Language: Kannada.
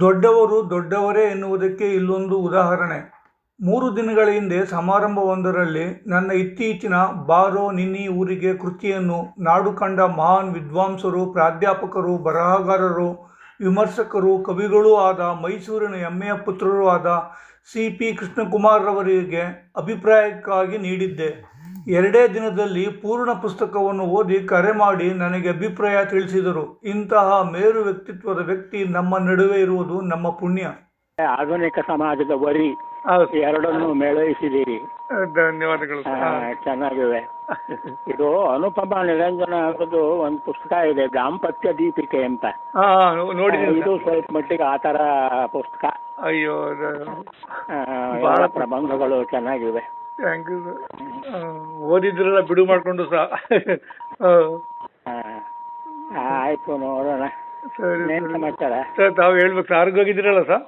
ದೊಡ್ಡವರು ದೊಡ್ಡವರೇ ಎನ್ನುವುದಕ್ಕೆ ಇಲ್ಲೊಂದು ಉದಾಹರಣೆ. ಮೂರು ದಿನಗಳ ಹಿಂದೆ ಸಮಾರಂಭವೊಂದರಲ್ಲಿ ನನ್ನ ಇತ್ತೀಚಿನ ಬಾರೋ ನಿನ್ನಿ ಊರಿಗೆ ಕೃತಿಯನ್ನು ನಾಡು ಕಂಡ ಮಹಾನ್ ವಿದ್ವಾಂಸರು, ಪ್ರಾಧ್ಯಾಪಕರು, ಬರಹಗಾರರು, ವಿಮರ್ಶಕರು, ಕವಿಗಳೂ ಆದ ಮೈಸೂರಿನ ಹೆಮ್ಮೆಯ ಪುತ್ರರೂ ಆದ ಸಿ ಪಿ ಕೃಷ್ಣಕುಮಾರ್ರವರಿಗೆ ಅಭಿಪ್ರಾಯಕ್ಕಾಗಿ ನೀಡಿದ್ದೆ. ಎರಡೇ ದಿನದಲ್ಲಿ ಪೂರ್ಣ ಪುಸ್ತಕವನ್ನು ಓದಿ ಕರೆ ಮಾಡಿ ನನಗೆ ಅಭಿಪ್ರಾಯ ತಿಳಿಸಿದರು. ಇಂತಹ ಮೇರು ವ್ಯಕ್ತಿತ್ವದ ವ್ಯಕ್ತಿ ನಮ್ಮ ನಡುವೆ ಇರುವುದು ನಮ್ಮ ಪುಣ್ಯ. ಆಧುನಿಕ ಸಮಾಜದ ವರಿ ಎರಡನ್ನು ಮೇಳೈಸಿದ್ದೀರಿ. ಧನ್ಯವಾದಗಳು. ಚೆನ್ನಾಗಿವೆ ಇದು ಅನುಪಮ ನಿರಂಜನ ಅನ್ನೋದು ಒಂದು ಪುಸ್ತಕ ಇದೆ ದಾಂಪತ್ಯ ದೀಪಿಕೆ ಅಂತ. ನೋಡಿ ಇದು ಸ್ವಲ್ಪ ಮಟ್ಟಿಗೆ ಆ ತರ ಪುಸ್ತಕ. ಅಯ್ಯೋ ಪ್ರಬಂಧಗಳು ಚೆನ್ನಾಗಿವೆ. ಥ್ಯಾಂಕ್ ಯು ಓದಿದ್ರೆಲ್ಲ ಬಿಡು ಮಾಡ್ಕೊಂಡು ಸಹ ಆಯ್ತು ನೋಡೋಣ. ಸರಿ ಸಮಾಚಾರ? ಸರ್ ತಾವು ಹೇಳ್ಬೇಕು ಆರೋಗ್ಯ ಹೋಗಿದ್ದೀರಲ್ಲ ಸರ್